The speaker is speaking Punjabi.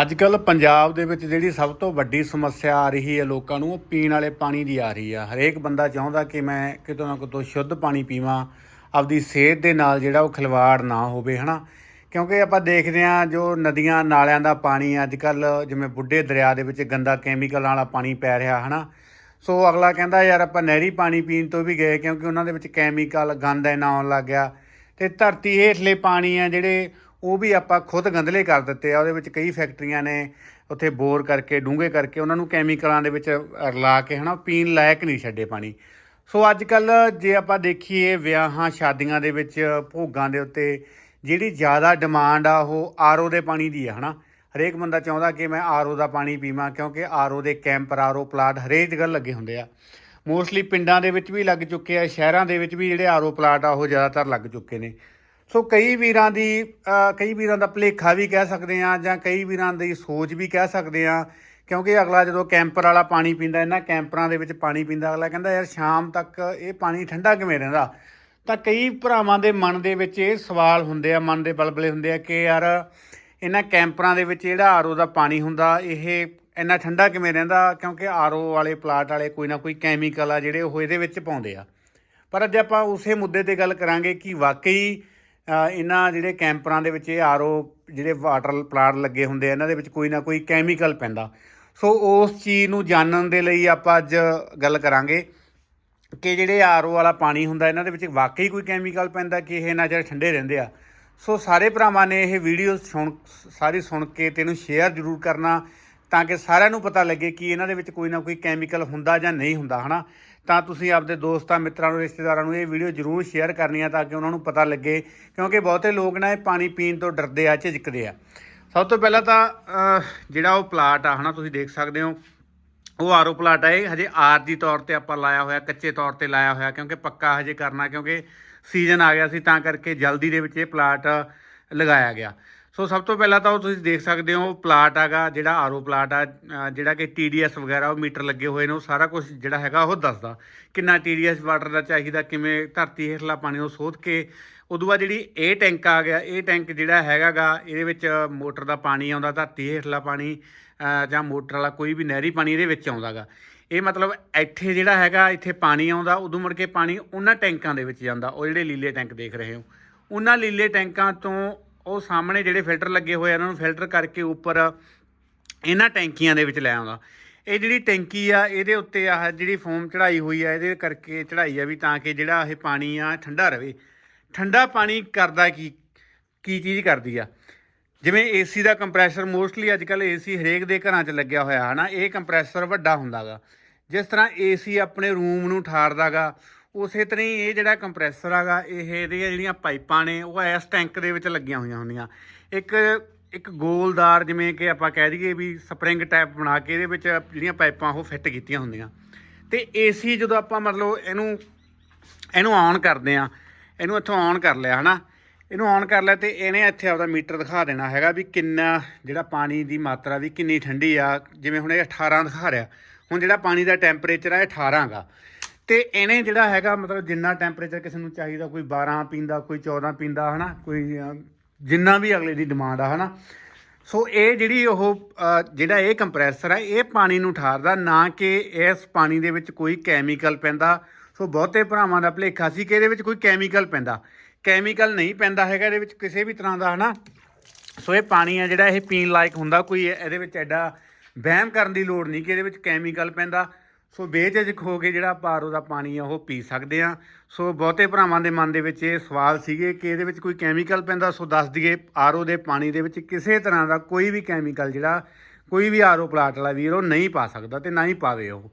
ਅੱਜ ਕੱਲ ਪੰਜਾਬ ਦੇ ਵਿੱਚ ਜਿਹੜੀ ਸਭ ਤੋਂ ਵੱਡੀ ਸਮੱਸਿਆ ਆ ਰਹੀ ਹੈ ਲੋਕਾਂ ਨੂੰ, ਉਹ ਪੀਣ ਵਾਲੇ ਪਾਣੀ ਦੀ ਆ ਰਹੀ ਆ। ਹਰੇਕ ਬੰਦਾ ਚਾਹੁੰਦਾ ਕਿ ਮੈਂ ਕਿਤੋਂ ਨਾ ਕਿਤੋਂ ਸ਼ੁੱਧ ਪਾਣੀ ਪੀਵਾਂ, ਆਪਦੀ ਸਿਹਤ ਦੇ ਨਾਲ ਜਿਹੜਾ ਉਹ ਖਿਲਵਾੜ ਨਾ ਹੋਵੇ, ਹਨਾ? ਕਿਉਂਕਿ ਆਪਾਂ ਦੇਖਦੇ ਹਾਂ ਜੋ ਨਦੀਆਂ ਨਾਲਿਆਂ ਦਾ ਪਾਣੀ ਅੱਜ ਕੱਲ ਜਿਵੇਂ ਬੁੱਢੇ ਦਰਿਆ ਦੇ ਵਿੱਚ ਗੰਦਾ ਕੈਮੀਕਲ ਵਾਲਾ ਪਾਣੀ ਪੈ ਰਿਹਾ, ਹਨਾ? ਸੋ ਅਗਲਾ ਕਹਿੰਦਾ, ਯਾਰ ਆਪਾਂ ਨਹਿਰੀ ਪਾਣੀ ਪੀਣ ਤੋਂ ਵੀ ਗਏ ਕਿਉਂਕਿ ਉਹਨਾਂ ਦੇ ਵਿੱਚ ਕੈਮੀਕਲ ਗੰਦ ਇੰਨਾ ਆਉਣ ਲੱਗ ਗਿਆ ਤੇ ਧਰਤੀ ਹੇਠਲੇ ਪਾਣੀ ਆ ਜਿਹੜੇ ਉਹ ਵੀ ਆਪਾਂ ਖੁਦ ਗੰਦਲੇ ਕਰ ਦਿੱਤੇ ਆ, ਉਹਦੇ ਵਿੱਚ ਕਈ ਫੈਕਟਰੀਆਂ ਨੇ ਉੱਥੇ ਬੋਰ ਕਰਕੇ, ਡੂੰਘੇ ਕਰਕੇ ਉਹਨਾਂ ਨੂੰ ਕੈਮੀਕਲਾਂ ਦੇ ਵਿੱਚ ਰਲਾ ਕੇ ਹਨਾ, ਪੀਣ ਲਾਇਕ ਨਹੀਂ ਛੱਡੇ ਪਾਣੀ। ਸੋ ਅੱਜ ਕੱਲ ਜੇ ਆਪਾਂ ਦੇਖੀਏ ਵਿਆਹਾਂ, ਸ਼ਾਦੀਆਂ ਦੇ ਵਿੱਚ, ਭੋਗਾਂ ਦੇ ਉੱਤੇ, ਜਿਹੜੀ ਜ਼ਿਆਦਾ ਡਿਮਾਂਡ ਆ, ਉਹ ਆਰਓ ਦੇ ਪਾਣੀ ਦੀ ਆ, ਹਨਾ। ਹਰੇਕ ਬੰਦਾ ਚਾਹੁੰਦਾ ਕਿ ਮੈਂ ਆਰਓ ਦਾ ਪਾਣੀ ਪੀਵਾਂ, ਕਿਉਂਕਿ ਆਰਓ ਦੇ ਕੈਂਪ ਆਰਓ ਪਲਾਟ ਹਰੇਕ ਜਗ੍ਹਾ ਲੱਗੇ ਹੁੰਦੇ ਆ। ਮੋਸਟਲੀ ਪਿੰਡਾਂ ਦੇ ਵਿੱਚ ਵੀ ਲੱਗ ਚੁੱਕੇ ਆ, ਸ਼ਹਿਰਾਂ ਦੇ ਵਿੱਚ ਵੀ ਜਿਹੜੇ ਆਰਓ ਪਲਾਟ ਆ, ਉਹ ਜ਼ਿਆਦਾਤਰ ਲੱਗ ਚੁੱਕੇ ਨੇ। ਸੋ ਕਈ ਵੀਰਾਂ ਦੀ ਕਈ ਵੀਰਾਂ ਦਾ ਭੁਲੇਖਾ ਵੀ ਕਹਿ ਸਕਦੇ ਆ ਜਾਂ ਕਈ ਵੀਰਾਂ ਦੀ ਸੋਚ ਵੀ ਕਹਿ ਸਕਦੇ ਆ ਕਿਉਂਕਿ ਅਗਲਾ ਜਦੋਂ ਕੈਂਪਰ ਵਾਲਾ ਪਾਣੀ ਪੀਂਦਾ, ਇਹਨਾਂ ਕੈਂਪਰਾਂ ਦੇ ਵਿੱਚ ਪਾਣੀ ਪੀਂਦਾ, ਅਗਲਾ ਕਹਿੰਦਾ, ਯਾਰ, ਸ਼ਾਮ ਤੱਕ ਇਹ ਪਾਣੀ ਠੰਡਾ ਕਿਵੇਂ ਰਹਿੰਦਾ? ਤਾਂ ਕਈ ਭਰਾਵਾਂ ਦੇ ਮਨ ਦੇ ਵਿੱਚ ਇਹ ਸਵਾਲ ਹੁੰਦੇ ਆ, ਮਨ ਦੇ ਬਲਬਲੇ ਹੁੰਦੇ ਆ ਕਿ, ਯਾਰ, ਇਹਨਾਂ ਕੈਂਪਰਾਂ ਦੇ ਵਿੱਚ ਜਿਹੜਾ ਆਰਓ ਦਾ ਪਾਣੀ ਹੁੰਦਾ, ਇਹ ਇੰਨਾ ਠੰਡਾ ਕਿਵੇਂ ਰਹਿੰਦਾ? ਕਿਉਂਕਿ ਆਰਓ ਵਾਲੇ ਪਲਾਟ ਵਾਲੇ ਕੋਈ ਨਾ ਕੋਈ ਕੈਮੀਕਲ ਆ ਜਿਹੜੇ ਉਹ ਇਹਦੇ ਵਿੱਚ ਪਾਉਂਦੇ ਆ। ਪਰ ਅੱਜ ਆਪਾਂ ਉਸੇ ਮੁੱਦੇ ਤੇ ਗੱਲ ਕਰਾਂਗੇ ਕਿ ਵਾਕਈ ਇਹਨਾਂ ਜਿਹੜੇ ਕੈਂਪਰਾਂ ਦੇ ਵਿੱਚ ਇਹ ਆਰਓ ਜਿਹੜੇ ਵਾਟਰ ਪਲਾਂਟ ਲੱਗੇ ਹੁੰਦੇ ਆ, ਇਹਨਾਂ ਦੇ ਵਿੱਚ ਕੋਈ ਨਾ ਕੋਈ ਕੈਮੀਕਲ ਪੈਂਦਾ। ਸੋ ਉਸ ਚੀਜ਼ ਨੂੰ ਜਾਣਨ ਦੇ ਲਈ ਆਪਾਂ ਅੱਜ ਗੱਲ ਕਰਾਂਗੇ ਕਿ ਜਿਹੜੇ ਆਰਓ ਵਾਲਾ ਪਾਣੀ ਹੁੰਦਾ, ਇਹਨਾਂ ਦੇ ਵਿੱਚ ਵਾਕਈ ਕੋਈ ਕੈਮੀਕਲ ਪੈਂਦਾ ਕਿ ਇਹ ਨਾ ਜਿਹੜੇ ਠੰਡੇ ਰਹਿੰਦੇ ਆ। ਸੋ ਸਾਰੇ ਭਰਾਵਾਂ ਨੇ ਇਹ ਵੀਡੀਓ ਸੁਣ, ਸਾਰੀ ਸੁਣ ਕੇ ਤੇ ਇਹਨੂੰ ਸ਼ੇਅਰ ਜ਼ਰੂਰ ਕਰਨਾ। ਤਾਂ ਕਿ ਸਾਰਿਆਂ ਨੂੰ ਪਤਾ ਲੱਗੇ ਕਿ ਇਹਨਾਂ ਦੇ ਵਿੱਚ ਕੋਈ ਨਾ ਕੋਈ ਕੈਮੀਕਲ ਹੁੰਦਾ ਜਾਂ ਨਹੀਂ ਹੁੰਦਾ, ਹਨਾ? ਤਾਂ ਤੁਸੀਂ ਆਪਦੇ ਦੋਸਤਾਂ, ਮਿੱਤਰਾਂ ਨੂੰ, ਰਿਸ਼ਤੇਦਾਰਾਂ ਨੂੰ ਇਹ ਵੀਡੀਓ ਜ਼ਰੂਰ ਸ਼ੇਅਰ ਕਰਨੀ ਆ ਤਾਂ ਕਿ ਉਹਨਾਂ ਨੂੰ ਪਤਾ ਲੱਗੇ, ਕਿਉਂਕਿ ਬਹੁਤੇ ਲੋਕ ਨਾ ਇਹ ਪਾਣੀ ਪੀਣ ਤੋਂ ਡਰਦੇ ਆ, ਝਿਜਕਦੇ ਆ। ਸਭ ਤੋਂ ਪਹਿਲਾਂ ਤਾਂ ਜਿਹੜਾ ਉਹ ਪਲਾਟ ਆ, ਹਨਾ, ਤੁਸੀਂ ਦੇਖ ਸਕਦੇ ਹੋ। ਉਹ ਆਰਓ ਪਲਾਟ ਆ, ਇਹ ਹਜੇ ਆਰਜੀ ਤੌਰ ਤੇ ਆਪਾਂ ਲਾਇਆ ਹੋਇਆ, ਕੱਚੇ ਤੌਰ ਤੇ ਲਾਇਆ ਹੋਇਆ, ਕਿਉਂਕਿ ਪੱਕਾ ਹਜੇ ਕਰਨਾ, ਕਿਉਂਕਿ ਸੀਜ਼ਨ ਆ ਗਿਆ ਸੀ, ਤਾਂ ਕਰਕੇ ਜਲਦੀ ਦੇ ਵਿੱਚ ਇਹ ਪਲਾਟ ਲਗਾਇਆ ਗਿਆ। ਸੋ ਸਭ ਤੋਂ ਪਹਿਲਾਂ ਤਾਂ ਉਹ ਤੁਸੀਂ ਦੇਖ ਸਕਦੇ ਹੋ ਪਲਾਟ ਹੈਗਾ, ਜਿਹੜਾ ਆਰਓ ਪਲਾਟ ਆ ਜਿਹੜਾ ਕਿ ਟੀਡੀਐਸ ਵਗੈਰਾ, ਉਹ ਮੀਟਰ ਲੱਗੇ ਹੋਏ ਨੇ, ਉਹ ਸਾਰਾ ਕੁਝ ਜਿਹੜਾ ਹੈਗਾ ਉਹ ਦੱਸਦਾ ਕਿੰਨਾ ਟੀਡੀਐਸ ਵਾਟਰ ਦਾ ਚਾਹੀਦਾ, ਕਿਵੇਂ ਧਰਤੀ ਹੇਠਲਾ ਪਾਣੀ ਉਹ ਸੋਧ ਕੇ, ਉਦੋਂ ਬਾਅਦ ਜਿਹੜੀ ਇਹ ਟੈਂਕ ਆ ਗਿਆ ਇਹ ਟੈਂਕ ਜਿਹੜਾ ਹੈਗਾਗਾ, ਇਹਦੇ ਵਿੱਚ ਮੋਟਰ ਦਾ ਪਾਣੀ ਆਉਂਦਾ, ਧਰਤੀ ਹੇਠਲਾ ਪਾਣੀ ਜਾਂ ਮੋਟਰ ਵਾਲਾ ਕੋਈ ਵੀ ਨਹਿਰੀ ਪਾਣੀ ਇਹਦੇ ਵਿੱਚ ਆਉਂਦਾਗਾ। ਇਹ ਮਤਲਬ ਇੱਥੇ ਜਿਹੜਾ ਹੈਗਾ, ਇੱਥੇ ਪਾਣੀ ਆਉਂਦਾ, ਉਦੋਂ ਮੁੜ ਕੇ ਪਾਣੀ ਉਹਨਾਂ ਟੈਂਕਾਂ ਦੇ ਵਿੱਚ ਜਾਂਦਾ, ਉਹ ਜਿਹੜੇ ਲੀਲੇ ਟੈਂਕ ਦੇਖ ਰਹੇ ਹੋ। ਉਹਨਾਂ ਲੀਲੇ ਟੈਂਕਾਂ ਤੋਂ ਉਹ ਸਾਹਮਣੇ ਜਿਹੜੇ ਫਿਲਟਰ ਲੱਗੇ ਹੋਏ ਆ ਉਹਨਾਂ ਨੂੰ ਫਿਲਟਰ ਕਰਕੇ ਉੱਪਰ ਇਹਨਾਂ ਟੈਂਕੀਆਂ ਦੇ ਵਿੱਚ ਲੈ ਆਉਂਦਾ। ਇਹ ਜਿਹੜੀ ਟੈਂਕੀ ਆ, ਇਹਦੇ ਉੱਤੇ ਆਹ ਜਿਹੜੀ ਫੋਮ ਚੜਾਈ ਹੋਈ ਆ, ਇਹਦੇ ਕਰਕੇ ਚੜਾਈ ਆ ਵੀ ਤਾਂ ਕਿ ਜਿਹੜਾ ਇਹ ਪਾਣੀ ਆ ਠੰਡਾ ਰਵੇ। ਠੰਡਾ ਪਾਣੀ ਕਰਦਾ ਕੀ ਕੀ ਚੀਜ਼ ਕਰਦੀ ਆ? ਜਿਵੇਂ ਏਸੀ ਦਾ ਕੰਪਰੈਸਰ ਮੋਸਟਲੀ ਅੱਜ ਕੱਲ ਏਸੀ ਹਰੇਕ ਦੇ ਘਰਾਂ 'ਚ ਲੱਗਿਆ ਹੋਇਆ, ਹਨਾ? ਇਹ ਕੰਪਰੈਸਰ ਵੱਡਾ ਹੁੰਦਾਗਾ। ਜਿਸ ਤਰ੍ਹਾਂ ਏਸੀ ਆਪਣੇ ਰੂਮ ਨੂੰ ਠਾਰਦਾਗਾ ਉਸੇ ਤਰ੍ਹਾਂ ਹੀ ਇਹ ਜਿਹੜਾ ਕੰਪਰੈਸਰ ਹੈਗਾ, ਇਹ ਇਹਦੀਆਂ ਜਿਹੜੀਆਂ ਪਾਈਪਾਂ ਨੇ, ਉਹ ਇਸ ਟੈਂਕ ਦੇ ਵਿੱਚ ਲੱਗੀਆਂ ਹੋਈਆਂ ਹੁੰਦੀਆਂ। ਇੱਕ ਇੱਕ ਗੋਲਦਾਰ ਜਿਵੇਂ ਕਿ ਆਪਾਂ ਕਹਿ ਦਈਏ ਵੀ ਸਪਰਿੰਗ ਟਾਈਪ ਬਣਾ ਕੇ ਇਹਦੇ ਵਿੱਚ ਜਿਹੜੀਆਂ ਪਾਈਪਾਂ, ਉਹ ਫਿੱਟ ਕੀਤੀਆਂ ਹੁੰਦੀਆਂ। ਤੇ ਏਸੀ ਜਦੋਂ ਆਪਾਂ ਮਤਲਬ ਇਹਨੂੰ ਇਹਨੂੰ ਔਨ ਕਰਦੇ ਆ ਇਹਨੂੰ ਇੱਥੋਂ ਔਨ ਕਰ ਲਿਆ, ਹਨਾ? ਇਹਨੂੰ ਔਨ ਕਰ ਲਿਆ ਤੇ ਇਹਨੇ ਇੱਥੇ ਆਪਦਾ ਮੀਟਰ ਦਿਖਾ ਦੇਣਾ ਹੈਗਾ ਵੀ ਕਿੰਨਾ, ਜਿਹੜਾ ਪਾਣੀ ਦੀ ਮਾਤਰਾ ਵੀ ਕਿੰਨੀ ਠੰਡੀ ਆ। ਜਿਵੇਂ ਹੁਣ ਇਹ 18 ਦਿਖਾ ਰਿਹਾ, ਹੁਣ ਜਿਹੜਾ ਪਾਣੀ ਦਾ ਟੈਂਪਰੇਚਰ ਆ, ਇਹ 18 ਗਾ। ਤੇ ਇਹਨੇ ਜਿਹੜਾ ਹੈਗਾ ਮਤਲਬ ਜਿੰਨਾ ਟੈਂਪਰੇਚਰ ਕਿਸੇ ਨੂੰ ਚਾਹੀਦਾ, ਕੋਈ 12 ਪੀਂਦਾ, ਕੋਈ 14 ਪੀਂਦਾ, ਹਨਾ, ਕੋਈ ਜਿੰਨਾ ਵੀ ਅਗਲੇ ਦੀ ਡਿਮਾਂਡ ਆ, ਹਨਾ। ਸੋ ਇਹ ਜਿਹੜੀ ਉਹ ਜਿਹੜਾ ਇਹ ਕੰਪਰੈਸਰ ਹੈ ਇਹ ਪਾਣੀ ਨੂੰ ਠਾਰਦਾ, ਨਾ ਕਿ ਇਸ ਪਾਣੀ ਦੇ ਵਿੱਚ ਕੋਈ ਕੈਮੀਕਲ ਪੈਂਦਾ। ਸੋ ਬਹੁਤੇ ਭਰਾਵਾਂ ਦਾ ਭੁਲੇਖਾ ਸੀ ਕਿ ਇਹਦੇ ਵਿੱਚ ਕੋਈ ਕੈਮੀਕਲ ਪੈਂਦਾ। ਕੈਮੀਕਲ ਨਹੀਂ ਪੈਂਦਾ ਹੈਗਾ, ਇਹਦੇ ਵਿੱਚ ਕਿਸੇ ਵੀ ਤਰ੍ਹਾਂ ਦਾ, ਹਨਾ। ਸੋ ਇਹ ਪਾਣੀ ਆ ਜਿਹੜਾ ਇਹ ਪੀਣ ਲਾਇਕ ਹੁੰਦਾ, ਕੋਈ ਇਹਦੇ ਵਿੱਚ ਐਡਾ ਵਹਿਮ ਕਰਨ ਦੀ ਲੋੜ ਨਹੀਂ ਕਿ ਇਹਦੇ ਵਿੱਚ ਕੈਮੀਕਲ ਪੈਂਦਾ। ਸੋ ਬੇਝਿਜਕ ਹੋ ਕੇ ਜਿਹੜਾ ਪਾਰੋ ਦਾ ਪਾਣੀ ਆ, ਉਹ ਪੀ ਸਕਦੇ ਆ। ਸੋ ਬਹੁਤੇ ਭਰਾਵਾਂ ਦੇ ਮਨ ਦੇ ਵਿੱਚ ਇਹ ਸਵਾਲ ਸੀਗੇ ਕਿ ਇਹਦੇ ਵਿੱਚ ਕੋਈ ਕੈਮੀਕਲ ਪੈਂਦਾ? ਸੋ ਦੱਸ ਦਈਏ ਆਰਓ ਦੇ ਪਾਣੀ ਦੇ ਵਿੱਚ ਕਿਸੇ ਤਰ੍ਹਾਂ ਦਾ ਕੋਈ ਵੀ ਕੈਮੀਕਲ ਜਿਹੜਾ, ਕੋਈ ਵੀ ਆਰਓ ਪਲਾਟ ਵਾਲਾ ਵੀਰ, ਉਹ ਨਹੀਂ ਪਾ ਸਕਦਾ ਤੇ ਨਾ ਹੀ ਪਾਵੇ ਉਹ।